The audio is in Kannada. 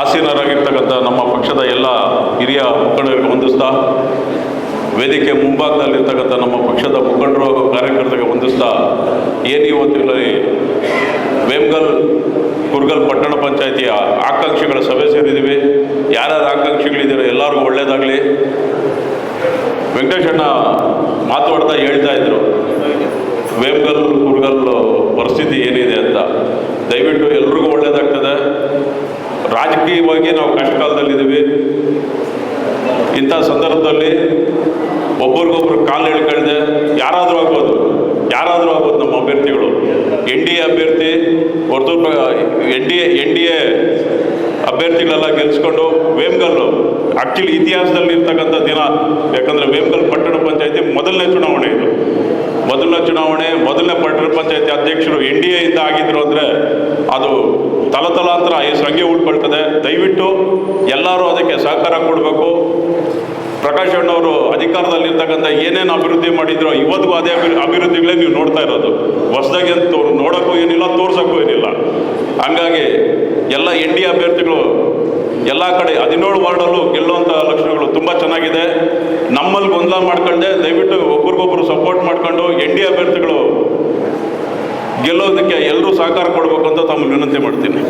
ಆಸೀನರಾಗಿರ್ತಕ್ಕಂಥ ನಮ್ಮ ಪಕ್ಷದ ಎಲ್ಲ ಹಿರಿಯ ಮುಖಂಡರಿಗೆ ಹೊಂದಿಸ್ತಾ ವೇದಿಕೆ ಮುಂಭಾಗದಲ್ಲಿರ್ತಕ್ಕಂಥ ನಮ್ಮ ಪಕ್ಷದ ಮುಖಂಡರು ಹಾಗೂ ಕಾರ್ಯಕರ್ತರಿಗೆ ಹೊಂದಿಸ್ತಾ ಏನು ಇವತ್ತಿನಲ್ಲಿ ವೇಮ್ಗಲ್, ಕುರ್ಗಲ್ ಪಟ್ಟಣ ಪಂಚಾಯಿತಿಯ ಆಕಾಂಕ್ಷಿಗಳ ಸಭೆ ಸೇರಿದ್ದೀವಿ. ಯಾರ್ಯಾರು ಆಕಾಂಕ್ಷಿಗಳಿದ್ದೀರೋ ಎಲ್ಲರಿಗೂ ಒಳ್ಳೆಯದಾಗಲಿ ವೆಂಕಟೇಶಣ್ಣ ಮಾತಾಡ್ತಾ ಹೇಳ್ತಾ ಇದ್ರು, ವೇಮ್ಗಲ್, ಕುರ್ಗಲ್ ಪರಿಸ್ಥಿತಿ ಏನಿದೆ ಅಂತ. ದಯವಿಟ್ಟು ಎಲ್ರಿಗೂ ಒಳ್ಳೆಯದಾಗ್ತದೆ ರಾಜಕೀಯವಾಗಿ ನಾವು ಕಷ್ಟಕಾಲದಲ್ಲಿದ್ದೀವಿ. ಇಂಥ ಸಂದರ್ಭದಲ್ಲಿ ಒಬ್ಬರಿಗೊಬ್ರು ಕಾಲು ಎಳ್ಕಳ್ದೆ ಯಾರಾದರೂ ಆಗ್ಬೋದು. ಯಾರಾದರೂ ಆಗ್ಬೋದು ನಮ್ಮ ಅಭ್ಯರ್ಥಿಗಳು. ಎನ್ ಡಿ ಎ ಅಭ್ಯರ್ಥಿ, ಹೊರತು N D A, N D A ಅಭ್ಯರ್ಥಿಗಳೆಲ್ಲ ಗೆಲ್ಸ್ಕೊಂಡು ವೇಮ್ಗಲ್ಲು ಆಕ್ಚುಲಿ ಇತಿಹಾಸದಲ್ಲಿ ಇರ್ತಕ್ಕಂಥ ದಿನ. ಯಾಕಂದರೆ ವೇಮ್ಗಲ್ ಪಟ್ಟಣ ಪಂಚಾಯತಿ ಮೊದಲನೇ ಚುನಾವಣೆ ಇದು. ಮೊದಲನೇ ಚುನಾವಣೆ, ಮೊದಲನೇ ಪಟ್ಟಣ ಪಂಚಾಯತಿ ಅಧ್ಯಕ್ಷರು ಎನ್ ಡಿ ಎಯಿಂದ ಆಗಿದ್ರು ಅಂದರೆ ಅದು ತಲತಲಾಂತರ ಈ ಸಂಖ್ಯೆ ಉಳ್ಕೊಳ್ತದೆ ದಯವಿಟ್ಟು ಎಲ್ಲರೂ ಅದಕ್ಕೆ ಸಹಕಾರ ಕೊಡಬೇಕು. ಪ್ರಕಾಶ್ ಅಣ್ಣವರು ಅಧಿಕಾರದಲ್ಲಿರ್ತಕ್ಕಂಥ ಏನೇನು ಅಭಿವೃದ್ಧಿ ಮಾಡಿದ್ರು ಇವತ್ತಿಗೂ ಅದೇ ಅಭಿ- ಅಭಿವೃದ್ಧಿಗಳೇ ನೀವು ನೋಡ್ತಾ ಇರೋದು. ಹೊಸದಾಗಿ ಅಂತ ನೋಡೋಕ್ಕೂ ಏನಿಲ್ಲ, ತೋರ್ಸೋಕ್ಕೂ ಏನಿಲ್ಲ. ಹಂಗಾಗಿ ಎಲ್ಲ ಎನ್ ಡಿ ಅಭ್ಯರ್ಥಿಗಳು ಎಲ್ಲ ಕಡೆ ಹದಿನೇಳು ವಾರ್ಡಲ್ಲೂ ಗೆಲ್ಲುವಂಥ ಲಕ್ಷಣಗಳು ತುಂಬ ಚೆನ್ನಾಗಿದೆ. ನಮ್ಮಲ್ಲಿ ಗೊಂದಲ ಮಾಡ್ಕೊಂಡೆ, ದಯವಿಟ್ಟು ಒಬ್ರಿಗೊಬ್ರು ಸಪೋರ್ಟ್ ಮಾಡ್ಕೊಂಡು ಎನ್ ಡಿ ಅಭ್ಯರ್ಥಿಗಳು ಗೆಲ್ಲೋದಕ್ಕೆ ಎಲ್ಲರೂ ಸಹಕಾರ ಕೊಡಬೇಕು ಅಂತ ತಮ್ಮ ವಿನಂತಿ ಮಾಡ್ತೀನಿ.